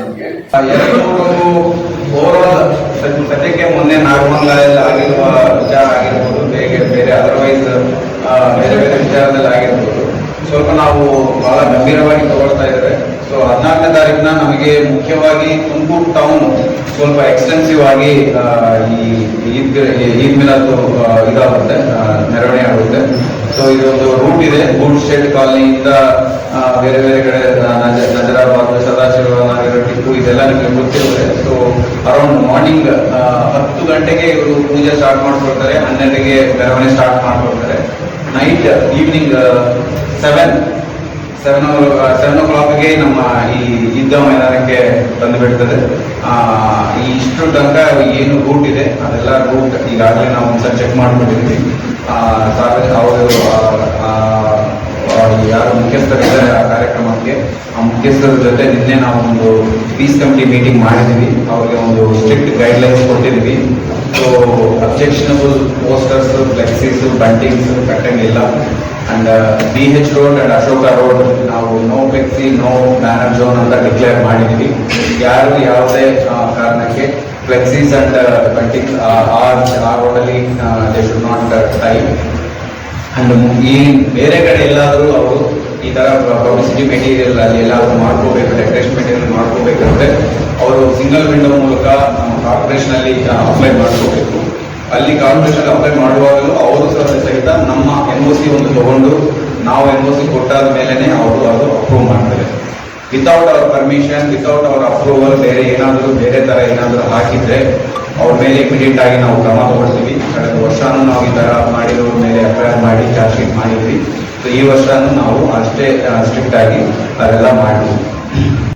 ನಮಗೆ. ಎರಡು ಸದ್ಯಕ್ಕೆ ಮೊನ್ನೆ ನಾಗಮಂಗಲದಲ್ಲಿ ಆಗಿರುವ ವಿಚಾರ ಆಗಿರ್ಬೋದು ಬೇರೆ ಬೇರೆ ಅದರ್ವೈಸ್ ಬೇರೆ ಬೇರೆ ವಿಚಾರದಲ್ಲಿ ಆಗಿರ್ಬೋದು. ಸ್ವಲ್ಪ ನಾವು ಬಹಳ ಗಂಭೀರವಾಗಿ ತಗೊಳ್ತಾ ಇದ್ದಾರೆ ಸೊ ಹದಿನಾಲ್ಕನೇ ತಾರೀಕಿನ ನಮಗೆ ಮುಖ್ಯವಾಗಿ ತುಮಕೂರು ಟೌನ್ ಸ್ವಲ್ಪ ಎಕ್ಸ್ಟೆನ್ಸಿವ್ ಆಗಿ ಈ ಈದ್ ಈದ್ ಮಿಲಾದ್ ಇದಾಗುತ್ತೆ ಮೆರವಣಿಗೆ ಆಗುತ್ತೆ. ಸೊ ಇದೊಂದು ರೂಟ್ ಇದೆ. ಗೂಡ್ ಸ್ಟೇಟ್ ಕಾಲನಿಯಿಂದ ಬೇರೆ ಬೇರೆ ಕಡೆ ನಜರಾಬಾದ್, ಸದಾಶಿವ ನಗರ ಟಿಪ್ಪು ಇದೆಲ್ಲ ನಿಮಗೆ ಗೊತ್ತಿರುತ್ತೆ. ಸೊ ಅರೌಂಡ್ ಮಾರ್ನಿಂಗ್ ಹತ್ತು ಗಂಟೆಗೆ ಇವರು ಪೂಜೆ ಸ್ಟಾರ್ಟ್ ಮಾಡ್ಕೊಳ್ತಾರೆ, ಹನ್ನೆರಡಿಗೆ ಮೆರವಣಿಗೆ ಸ್ಟಾರ್ಟ್ ಮಾಡ್ಕೊಳ್ತಾರೆ. Night evening seven seven seven ಓ ಕ್ಲಾಕ್ಗೆ ನಮ್ಮ ಈ ಯುದ್ಧ ಮೈದಾನಕ್ಕೆ ತಂದು ಬಿಡ್ತದೆ ಇಷ್ಟು ತನಕ ಏನು ರೂಟ್ ಇದೆ, ಅದೆಲ್ಲ ರೂಟ್ ಈಗಾಗಲೇ ನಾವು ಒಂದ್ಸಲ ಚೆಕ್ ಮಾಡ್ಕೊಂಡಿದ್ದೀವಿ ಸಾರ್ವಜನಿಕ, ಅವರು ಮುಖ್ಯಸ್ಥರಿದ್ದಾರೆ ಆ ಕಾರ್ಯಕ್ರಮಕ್ಕೆ, ಆ ಮುಖ್ಯಸ್ಥರ ಜೊತೆ ನಿನ್ನೆ ನಾವು ಒಂದು ಪೀಸ್ ಕಮಿಟಿ ಮೀಟಿಂಗ್ ಮಾಡಿದ್ದೀವಿ ಅವ್ರಿಗೆ ಒಂದು ಸ್ಟ್ರಿಕ್ಟ್ ಗೈಡ್ಲೈನ್ಸ್ ಕೊಟ್ಟಿದ್ದೀವಿ so objectionable posters flexes buntings ಕಟ್ಟಂಗಿಲ್ಲ and B H road and Ashoka road ನಾವು no flexi no banner zone ಅಂತ ಡಿಕ್ಲೇರ್ ಮಾಡಿದ್ವಿ. ಯಾರು ಯಾವುದೇ ಕಾರಣಕ್ಕೆ ಫ್ಲೆಕ್ಸೀಸ್ ಅಂಡ್ ಬಂಟಿಂಗ್ಸ್ ಆ ರೋಡಲ್ಲಿ they should not time and ಈ ಬೇರೆ ಕಡೆ ಎಲ್ಲಾದರೂ ಅವರು ಈ ತರ ಪಬ್ಲಿಸಿಟಿ ಮೆಟೀರಿಯಲ್ ಅಲ್ಲಿ ಎಲ್ಲಾದರೂ ಮಾಡ್ಕೋಬೇಕು ಡೆಕೋರೇಷನ್ ಮೆಟೀರಿಯಲ್ ಮಾಡ್ಕೋಬೇಕಂದ್ರೆ ಅವರು ಸಿಂಗಲ್ ವಿಂಡೋ ಮೂಲಕ ನಮ್ಮ ಕಾರ್ಪೊರೇಷನ್ ಅಲ್ಲಿ ಅಪ್ಲೈ ಮಾಡ್ಕೋಬೇಕು. ಅಲ್ಲಿ ಕಾರ್ಪೊರೇಷನ್ ಅಪ್ಲೈ ಮಾಡುವಾಗಲೂ ಅವರು ಸಹ ಸಹಿತ ನಮ್ಮ ಎನ್ ಒ ಸಿ ಒಂದು ತಗೊಂಡು ನಾವು ಎನ್ ಒ ಸಿ ಕೊಟ್ಟಾದ ಮೇಲೆನೆ ಅವರು ಅದು ಅಪ್ರೂವ್ ಮಾಡ್ತಾರೆ. Without our permission without our approval ಬೇರೆ ಏನಾದರೂ, ಬೇರೆ ತರ ಏನಾದರೂ ಹಾಕಿದ್ರೆ ಅವ್ರ ಮೇಲೆ ಇಮಿಡಿಯೇಟ್ ಆಗಿ ನಾವು ಕ್ರಮ ತಗೊಳ್ತೀವಿ ಕಳೆದ ವರ್ಷನೂ ನಾವು ಈ ತರ ಮಾಡಿರೋರ ಮೇಲೆ ಎಫ್ಐಆರ್ ಮಾಡಿ ಚಾರ್ಜ್ ಶೀಟ್ ಮಾಡಿದ್ವಿ. ಈ ವರ್ಷ ನಾವು ಅಷ್ಟೇ ಸ್ಟ್ರಿಕ್ಟ್ ಆಗಿ ಅದೆಲ್ಲ ಮಾಡಿದ್ವಿ